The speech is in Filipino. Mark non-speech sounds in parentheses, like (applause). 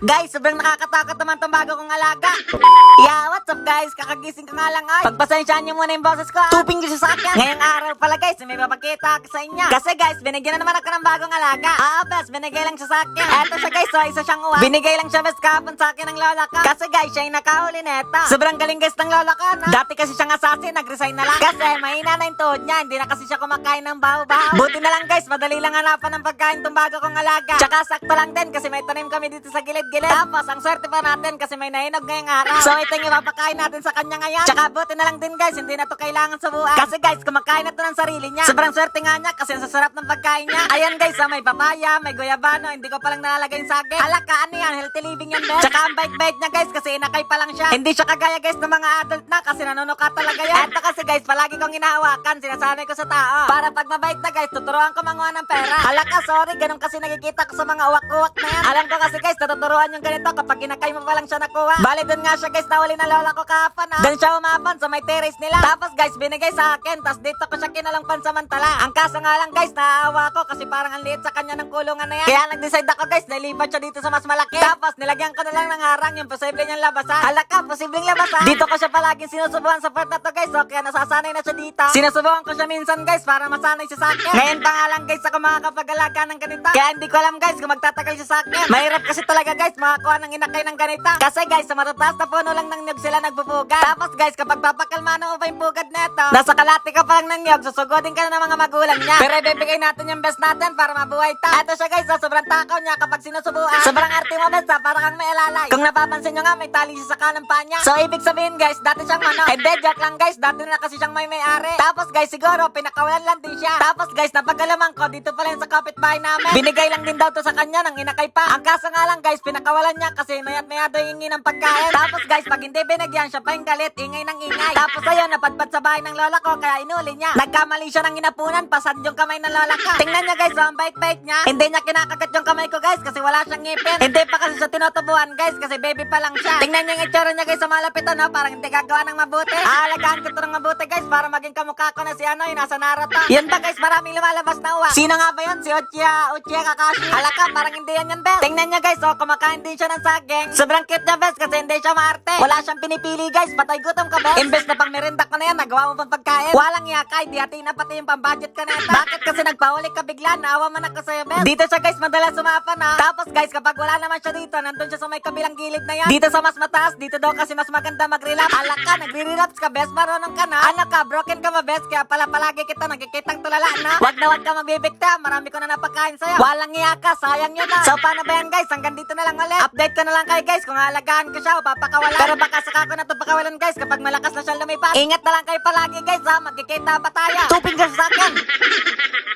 Guys, sobrang nakakatakot naman tong bago kong alaga. Yeah, what's up guys? Kakagising ko nga lang ay. Pagpasensyaan niyo muna yung boses ko. ah. Tuping niyo sa akin. Ngayong araw pala guys, may papakita ako sa inyo. Kasi guys, binigyan na naman ako ng bagong alaga. Ah, bes, binigay lang siya sa akin. Eto siya guys, so isa siyang uwan. Binigay lang siya bes kahapon sa akin ng lola ko. Kasi guys, siya yung nakahuli neta. Sobrang galing guys ng lola ko, no? Dati kasi siyang assassin, nag-resign na lang. Kasi mahina na yung tuhod niya, hindi na kasi siya kumakain ng baho-baho. Buti na lang guys, madali lang hanapan ng pagkain tong bago kong alaga. Tsaka sakto lang din kasi may tanim kami dito sa gilid-gilid. Tapos, ang swerte pa natin kasi may nahinog ngayong araw. So, ito yung ipapakain natin sa kanya ngayon. Tsaka buti na lang din guys, hindi na to kailangan subuan. Kasi guys, kumakain na to ng sarili niya. Sobrang swerte nga niya kasi ang sasarap ng pagkain niya. Ayan guys, ah, may papaya, may guyabano, hindi ko palang nalalagay yung saging. Halaka, ano yan? Healthy living yan, Ben. Tsaka ang bait-bait niya guys kasi inakay pa lang siya. Hindi siya kagaya guys ng mga adult na kasi nanunuka talaga yan. Eto kasi guys, palagi kong inahawakan, sinasanay ko sa tao. Para pag mabait na guys, tuturuan ko manguha ng pera. Halaka, sorry, ganun kasi nakikita ko sa mga uwak-uwak na yan. Alam ko kasi guys, natuturuan yung ganito kapag inakay mo pa lang siya nakuha. Bale, doon nga siya guys, nahuli na lola ko kahapon ah. Doon siya umapon sa may terrace nila. Tapos guys, binigay sa akin, tapos dito ko siya kinalang pansamantala. Ang kaso nga lang guys, naaawa ko kasi parang ang liit sa kanya ng kulungan na yan. Kaya nag-decide ako guys, nalipat siya dito sa mas malaki. Tapos nilagyan ko na lang ng harang yung posible niyang labasan. Halaka, posibleng labasan. Dito ko siya palaging sinusubuhan sa part na to guys, so kaya nasasanay na siya dito. Sinusubuhan ko siya minsan guys, para masanay siya sa akin. Ngayon pa nga lang guys, ako makakapag-alaga ng ganito. Kaya hindi ko alam guys kung magtatagal siya sa akin. Mahirap kasi talaga guys, makakuha ng inakay ng ganito. Kasi guys, sa matataas na puno lang ng nyug sila nagbubugan. Tapos guys, kapag papakalmano mo pa yung bugad neto, nasa kalati ka pa lang ng nyug, susugodin ka na ng mga magulang niya. Pero ibibigay natin yung best natin para mabuhay ta. Ito siya guys, so, sobrang takaw niya kapag sinusubuan. Sobrang arte mo best ha, para kang may alalay. Kung napapansin nyo nga, may tali siya sa kanang pa niya. So ibig sabihin guys, dati siyang manok. Hindi, joke lang guys, dati na kasi siyang may may-ari. Tapos guys, siguro, pinakawalan lang din siya. Tapos guys, napagalaman ko, dito pala sa kapitbahay namin. Binigay lang din daw to sa kanya ng inakay pa. Ang kaso nga lang guys, pinakawalan niya kasi mayat mayado hingi ng pagkain. Tapos guys, pag hindi binigyan siya pa yung galit, ingay ng ingay. Tapos ayun, napadpad sa bahay ng lola ko, kaya inuli niya. Nagkamali siya ng inapunan, pasad yung kamay ng lola ko. Tingnan niya guys, oh, ang bait-bait niya. Hindi niya kinakagat yung kamay ko guys, kasi wala siyang ngipin. Hindi pa kasi siya tinutubuan guys, kasi baby pa lang siya. Tingnan niya yung itsura niya guys sa malapitan, no? parang hindi gagawa ng mabuti. Aalagaan ko to ng mabuti guys, para maging kamukha ko na si ano, yung nasa Naruto. Yan ba guys, maraming lumalabas na uwa. Sino nga ba yun? Si Uchiha, Uchiha Kakashi. Halaka, parang hindi yan yan, Bel. Tingnan niya guys, oh, kumakain din siya ng saging. Sobrang cute niya, Bes, kasi hindi siya maarte. Wala siyang pinipili guys, patay gutom ka, Bes. Imbes na pang merinda ka na yan, nagawa mo pang pagkain. Walang yakay, di atin na pati yung pang-budget ka yan. Bakit kasi nagpahuli ka bigla? Naawa man ako sa'yo, Bes. Dito siya guys, madalas sumapa na. Tapos guys, kapag wala naman siya dito, nandun siya sa may kabilang gilid na yan. Dito sa mas mataas, dito daw kasi mas maganda mag-relapse. Alak ka, nagre-relapse ka, Bes. Marunong ka na. Ano ka, broken ka ba, Bes? Kaya pala palagi kita nagkikitang tulala na. Wag na wag ka magbibigta, marami ko na napakain sa'yo. Walang iya ka, sayang yun na. So paano ba yan guys? Hanggang dito na lang ulit. Update ko na lang kayo guys kung alagaan ko siya o papakawalan. Pero baka saka ko na to pakawalan guys kapag malakas na siya lumipas. Ingat na lang kayo palagi guys ha, magkikita pa tayo. Tuping ka sa akin. (laughs)